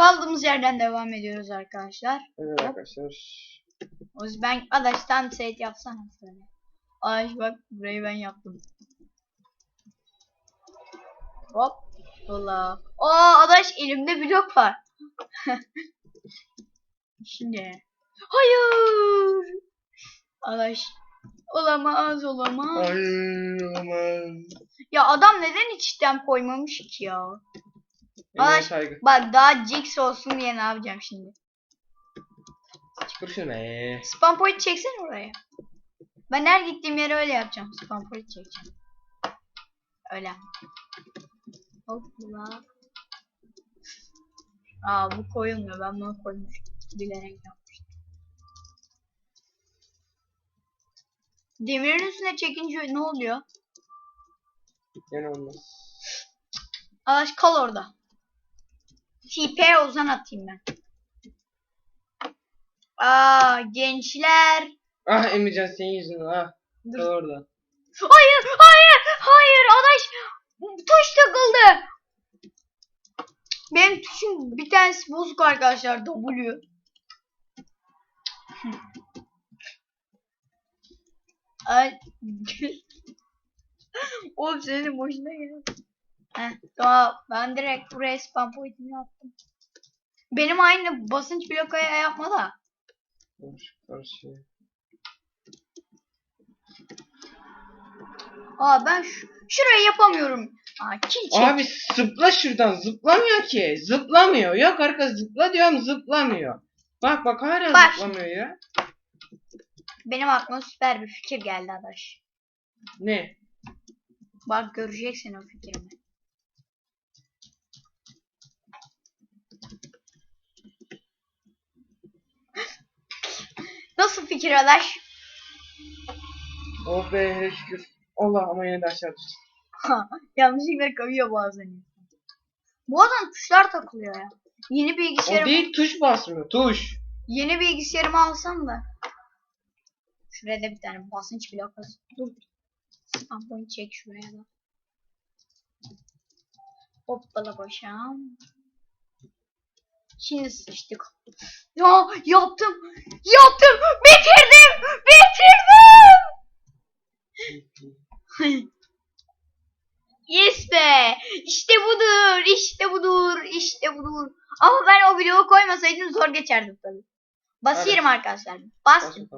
Kaldığımız yerden devam ediyoruz arkadaşlar. Evet arkadaşlar. O yüzden ben adaş tam set yapsana şöyle. Ay bak burayı ben yaptım. Hop. Ola. Aa adaş elimde blok var. Şimdi. Hayır. Adaş. Olamaz olamaz. Hayır olamaz. Ya adam neden içten koymamış ki ya? Emeğe Ay. saygı. Bak daha Jix olsun diye ne yapacağım şimdi? Çıkır şunu. Ee. Spam point çeksene oraya. Ben her gittiğim yere öyle yapacağım. Spam point çekeceğim. Öyle. Hopla. Aa bu koyulmuyor. Ben bunu koymuştum. Bilerek yapmıştım. Demirin üstüne çekince ne oluyor? Gene olmaz. Arkadaş kal orada. TP Ozan atayım ben. Aa gençler. Ah Emircan senin yüzünden ah. Dur. Kal orada. Hayır, hayır, hayır. Adaş tuş takıldı. Benim tuşum bir tanesi bozuk arkadaşlar W. Ay. Oğlum senin boşuna geliyor. Heh, tamam. Ben direkt buraya spam pointini attım. Benim aynı basınç blokaya yapma da. Dur, Karşı. Aa ben şu, şurayı yapamıyorum. Aa kill çek. Abi zıpla şuradan zıplamıyor ki. Zıplamıyor. Yok arkadaş zıpla diyorum zıplamıyor. Bak bak hala Bak. zıplamıyor ya. Benim aklıma süper bir fikir geldi adaş. Ne? Bak göreceksin o fikrimi. Nasıl fikir adaş? Oh be şükür. Allah ama yine de aşağı düştü. Yanlışlıkla kayıyor bazen. adam tuşlar takılıyor ya. Yeni O bilgisayarım, değil tuş basmıyor. Tuş. yeni bilgisayarımı alsam da. Şuraya da bir tane basınç blokası. Dur. Spam point çek şuraya da. Hoppala başam. Şimdi sıçtık. Ya yaptım. Yaptım. Bitirdim. Bitirdim. yes be. İşte budur. İşte budur. İşte budur. Ama ben o bloğu koymasaydım zor geçerdim tabii. Basıyorum arkadaşlar. Bas Bastım.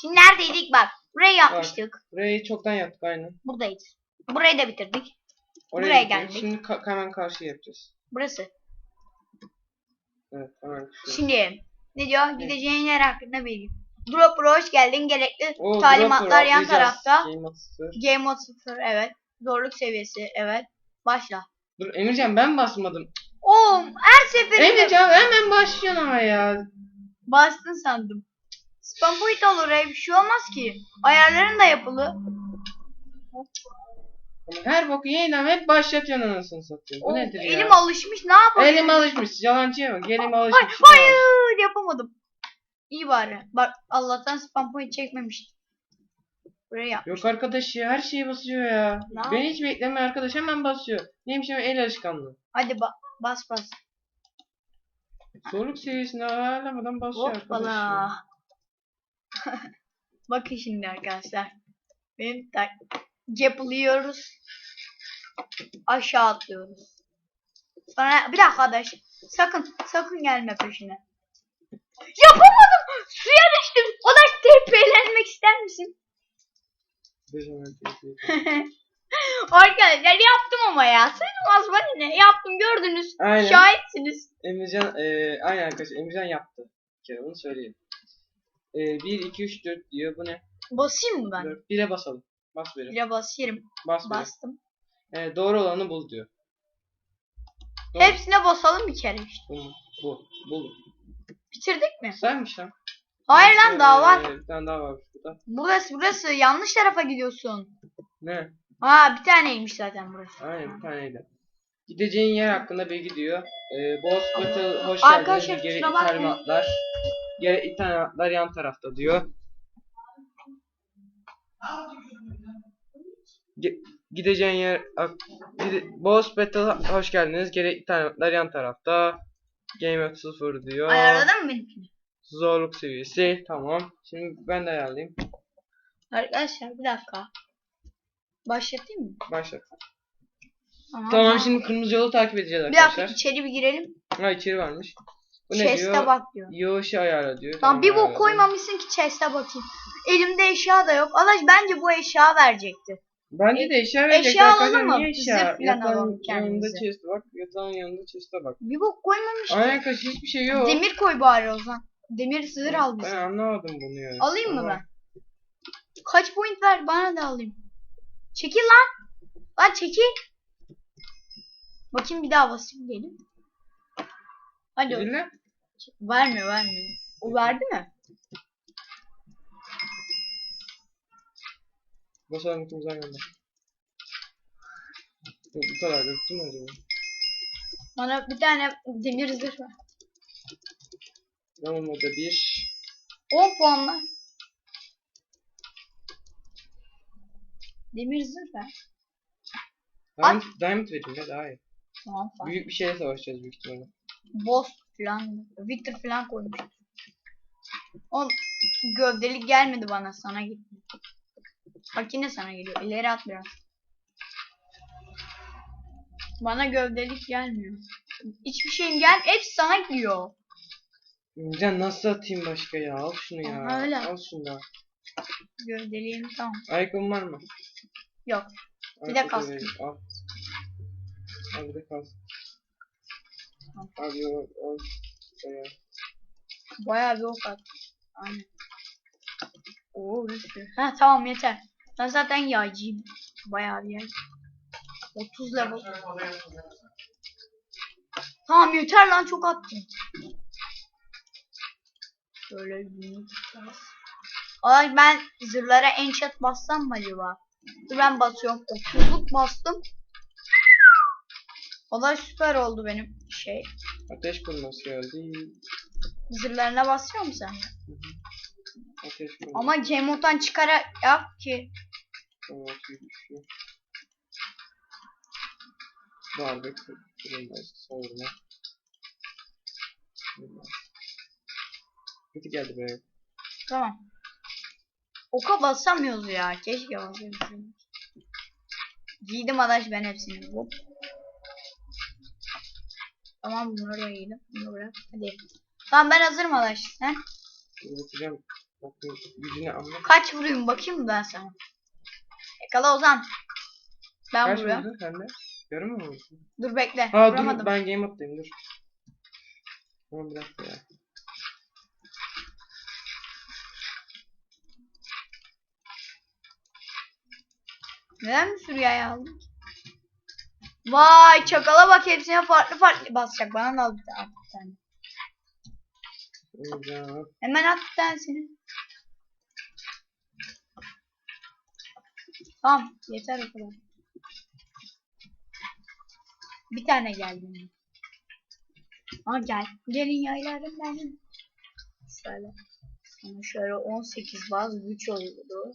Şimdi neredeydik bak. Burayı yapmıştık. Burayı çoktan yaptık aynen. Buradayız. Burayı da bitirdik. Oraya Buraya geldik. Şimdi ka- hemen karşı yapacağız. Burası. Evet hemen. Şimdi ne diyor? Gideceğin yer hakkında bilgi. Drop Pro hoş geldin. Gerekli Oo, talimatlar dropper yan atlayacağız. tarafta. Game mode 0 evet. Zorluk seviyesi evet. Başla. Dur Emircan ben basmadım. Oğlum her seferinde Emircan hemen başlıyorsun ama ya. bastın sandım. Spam point al oraya bir şey olmaz ki. Ayarların da yapılı. Ama her boku yeniden hep başlatıyorsun anasını satayım. Bu Oğlum, nedir ya? elim alışmış ne yapayım? Elim alışmış. Yalancıya bak. Elim Ay, alışmış. hayır yapamadım. İyi bari. Bak Allah'tan spam point çekmemiştim. Buraya yap. Yok arkadaş ya her şeye basıyor ya. Ne Beni hiç beklemiyor arkadaş hemen basıyor. Neymiş hemen el alışkanlığı. Hadi ba- bas bas. Zorluk seviyesine ayarlamadan basıyor arkadaş ya. Hoppala. Bakın şimdi arkadaşlar. Benim tak yapılıyoruz. Aşağı atlıyoruz. Sonra bir dakika arkadaş. Sakın sakın gelme peşine. Yapamadım. Suya düştüm. O da TP'lenmek ister misin? Arkadaşlar yaptım ama ya. Sayılmaz bana ne? Yaptım gördünüz. Aynen. Şahitsiniz. Emircan, e, aynen arkadaşlar Emircan yaptı. Bir kere bunu söyleyeyim. E, 1, 2, 3, 4 diyor. Bu ne? Basayım mı ben? 4. 1'e basalım. Bas verin. Basıyorum. Bas verin. Bastım. E, doğru olanı bul diyor. Doğru. Hepsine basalım bir kere işte. Bu, bu, bu. Bitirdik mi? Saymış lan. Hayır lan daha var. Bir tane daha var burada. Burası burası yanlış tarafa gidiyorsun. Ne? Ha bir taneymiş zaten burası. Aynen bir taneydi. Gideceğin yer hakkında bilgi diyor. Ee, Boss Battle hoş Arkadaşlar, geldiniz. Gerekli kusura bakmayın. Gerekli talimatlar yan tarafta diyor. Gideceğin yer gide- Boss Battle hoş geldiniz. Gerekli talimatlar yan tarafta. Game of 0 diyor. Ayarladın mı benimkini? Zorluk seviyesi tamam. Şimdi ben de ayarlayayım. Arkadaşlar bir dakika. Başlatayım mı? Başlat. Tamam, Tamam şimdi kırmızı yolu takip edeceğiz Bir dakika arkadaşlar. içeri bir girelim. Ha içeri varmış. Bu ne Chest'e diyor? bak diyor. Yoğuşu ayarla diyor. Tamam bir bok koymamışsın ki chest'e bakayım. Elimde eşya da yok. Adaş bence bu eşya verecekti. Bence de eşya verecek Eşya alalım mı? Eşya? Zırh falan Yatağın alalım yanında kendimize. chest bak. Yatağın yanında chest'e bak. Bir bok koymamış. Aynen arkadaşlar hiçbir şey yok. Demir koy bari o zaman. Demir sığır al Ben bize. anlamadım bunu ya. Alayım mı Ama- ben? Kaç point ver bana da alayım. Çekil lan. Lan çekil. Bakayım bir daha basayım diyelim. Hadi. Dinle. Vermiyor vermiyor. O verdi mi? İkimiz aynı anda. Bu, bu kadar göktü mü acaba? Bana bir tane demir zırh ver. Tamam o da bir. 10 puanla. Demir zırh ver. Diamond, diamond vereyim ya daha iyi. Tamam falan. Büyük bir şeye savaşacağız büyük ihtimalle. Boss falan. Victor falan koymuş. O gövdelik gelmedi bana sana gitti. Bak yine sana geliyor. İleri at biraz. Bana gövdelik gelmiyor. Hiçbir şeyin gel. Hepsi sana gidiyor. Can nasıl atayım başka ya? Al şunu ya. Aha, öyle. Al şunu da. Gövdeliğim tamam. Ayakkabın var mı? Yok. Bir de vereyim, Al. Al bir de kask. Tamam. Al yo al. Bayağı. Bir ok attı. Aynen. Oo sürü. Ha tamam yeter. Ben zaten yağcıyım. Bayağı bir yağcı. 30 level. Tamam yeter lan çok attım. Şöyle yumruk biraz. Ay ben zırhlara enchant bassam mı acaba? Dur ben basıyorum. 30'luk bastım. Olay süper oldu benim şey. Ateş kurması geldi. Zırhlarına basıyor musun sen? Ateş kurması. Ama Gmode'dan çıkarak yap ki. Tamam, atıyor, düşüyor. Darbe kırılmaz. Savurma. Kötü geldi be. Tamam. Oka basamıyoruz ya. Keşke basabilseydik. Giydim adaş ben hepsini. Hop. Tamam bunları da giydim. Bunu bırak. Hadi. Tamam ben hazırım adaş. Sen Üreteceğim. Bakın gücünü anla. kaç vurayım bakayım mı ben sana? Yakala Ozan. Ben Kaç vuruyorum. vurdun sen de? Mı vurdun? Dur bekle. Ha Vuramadım. dur ben game atlayayım dur. Tamam bir dakika ya. Neden bir sürü yay aldın? ki? Vay çakala bak hepsine farklı farklı basacak. Bana da al bir tane. Hemen at bir tanesini. Tamam yeter o kadar. Bir tane geldi. Aa gel. Gelin yaylarım benim. Şöyle. Sana şöyle 18 baz güç oldu.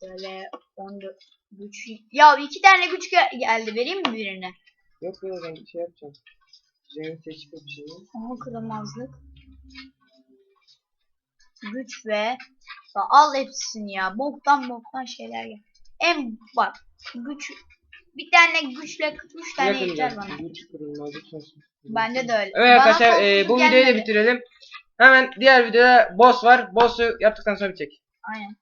Şöyle 14 güç. Ya iki tane güç gel- geldi. Vereyim mi birine? Yok yok ben bir şey yapacağım. Cem'i seçip bir şey. Ama kırılmazlık. Güç ve al hepsini ya. Boktan boktan şeyler gel. En bak güç bir tane güçle üç tane Yakın yeter bana. Güç olsun. Bende de öyle. Evet Bana arkadaşlar e, bu videoyu da gelmedi. bitirelim. Hemen diğer videoda boss var. Boss'u yaptıktan sonra bitecek. Aynen.